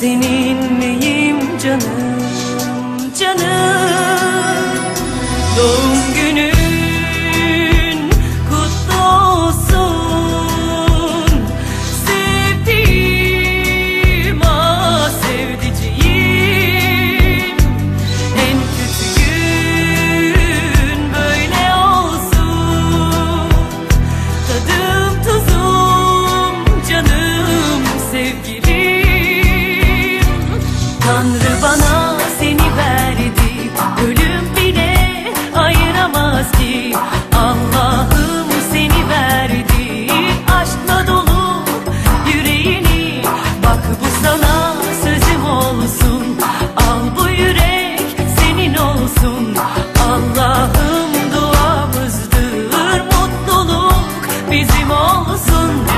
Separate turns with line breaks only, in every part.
Seninleyim canım canım? Doğum olsun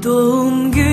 冬雨。